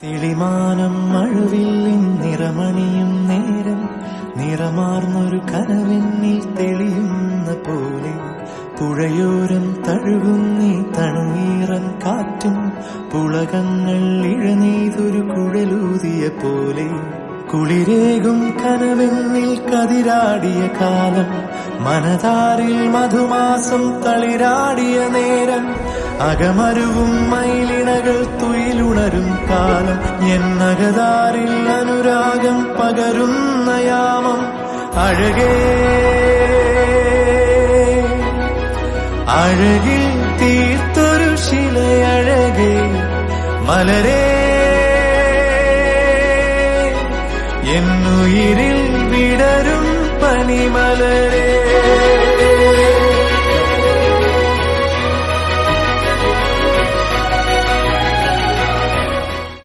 തെളിമാനം മഴവില്ലിൻ നിറമണിയും നേരം നിറമാർന്നൊരു കനവെന്നിൽ തെളിയുന്ന പോലെ പുഴയോരം തഴുകുന്നീ തണുനീറൻ കാറ്റും പുളകങ്ങൾ ഇഴനെയ്തൊരു കുഴലൂതിയ പോലെ കുളിരേകും കനവെന്നിൽ കതിരാടിയ കാലം മനതാരിൽ മധുമാസം തളിരാടിയ നേരം അകമരുവും മയിലിണകൾ തുയിലുണരും കാലം എന്നകതാരിൽ അനുരാഗം പകരുന്ന യാമം. അഴകേ അഴകിൽ തീർത്തൊരു ശിലയഴകേ മലരേ എന്നുയിരിൽ വിടരും പനിമലരേ